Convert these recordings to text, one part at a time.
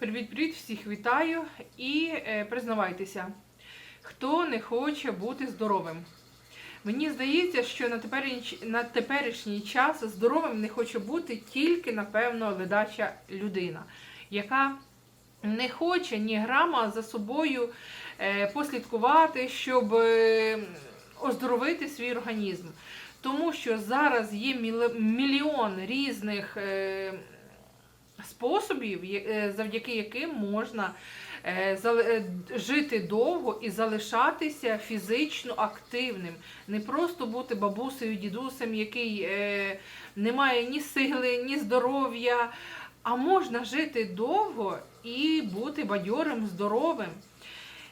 Привіт-привіт, всіх вітаю і е, признавайтеся, хто не хоче бути здоровим. Мені здається, що на теперішній, на теперішній час здоровим не хоче бути тільки, напевно, ледача людина, яка не хоче ні грама за собою е, послідкувати, щоб е, оздоровити свій організм. Тому що зараз є мільйон різних е, способів, е, завдяки яким можна е, е, жити довго і залишатися фізично активним. Не просто бути бабусею, дідусем, який не має ні сили, ні здоров'я, а можна жити довго і бути бадьорим, здоровим.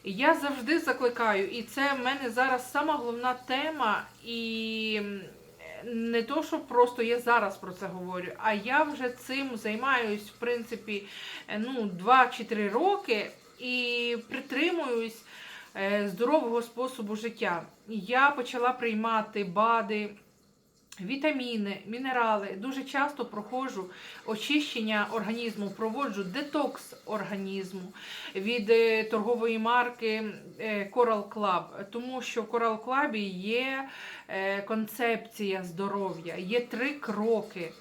Я завжди закликаю, і це в мене зараз сама головна тема, і не то, що просто я зараз про це говорю, а я вже цим займаюсь, в принципі, е, ну, 2 чи 3 роки і притримуюсь е, здорового способу життя. Я почала приймати БАДи. Вітаміни, мінерали. Дуже часто проходжу очищення організму, проводжу детокс організму від е, торгової марки е, Coral Club, тому що в Coral Club є е, концепція здоров'я, є три кроки.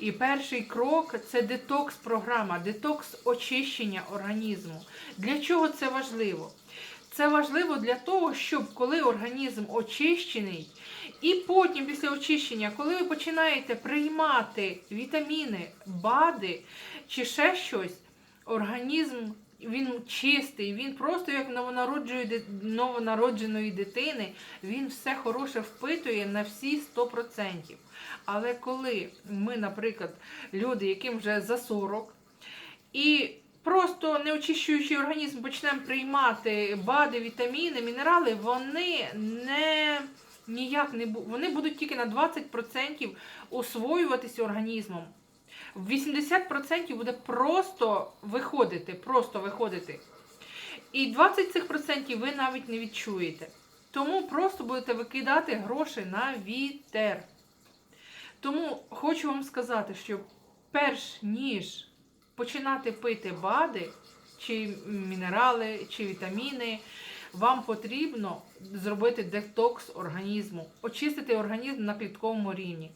І перший крок це детокс-програма, детокс очищення організму. Для чого це важливо? Це важливо для того, щоб коли організм очищений, і потім, після очищення, коли ви починаєте приймати вітаміни, БАДи чи ще щось, організм він чистий, він просто як новонародженої дитини, він все хороше впитує на всі 100%. Але коли ми, наприклад, люди, яким вже за 40, і просто не очищуючи організм, почнемо приймати БАДи, вітаміни, мінерали, вони не ніяк не вони будуть тільки на 20% освоюватися організмом. 80% буде просто виходити, просто виходити. І 20 цих процентів ви навіть не відчуєте. Тому просто будете викидати гроші на вітер. Тому хочу вам сказати, що перш ніж починати пити БАДи, чи мінерали, чи вітаміни, вам потрібно зробити детокс організму, очистити організм на клітковому рівні.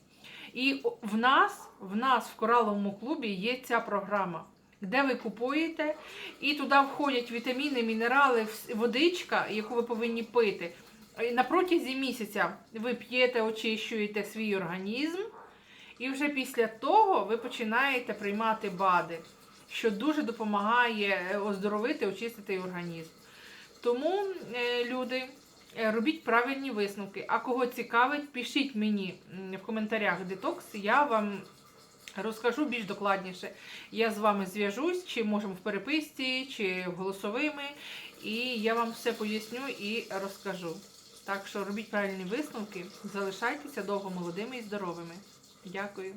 І в нас, в нас в кораловому клубі є ця програма, де ви купуєте, і туди входять вітаміни, мінерали, водичка, яку ви повинні пити. На протязі місяця ви п'єте, очищуєте свій організм, і вже після того ви починаєте приймати БАДи, що дуже допомагає е, оздоровити, очистити організм. Тому, е, люди, е, робіть правильні висновки. А кого цікавить, пишіть мені в коментарях детокс, я вам розкажу більш докладніше. Я з вами зв'яжусь, чи можемо в переписці, чи голосовими, і я вам все поясню і розкажу. Так що робіть правильні висновки, залишайтеся довго молодими і здоровими. Дякую.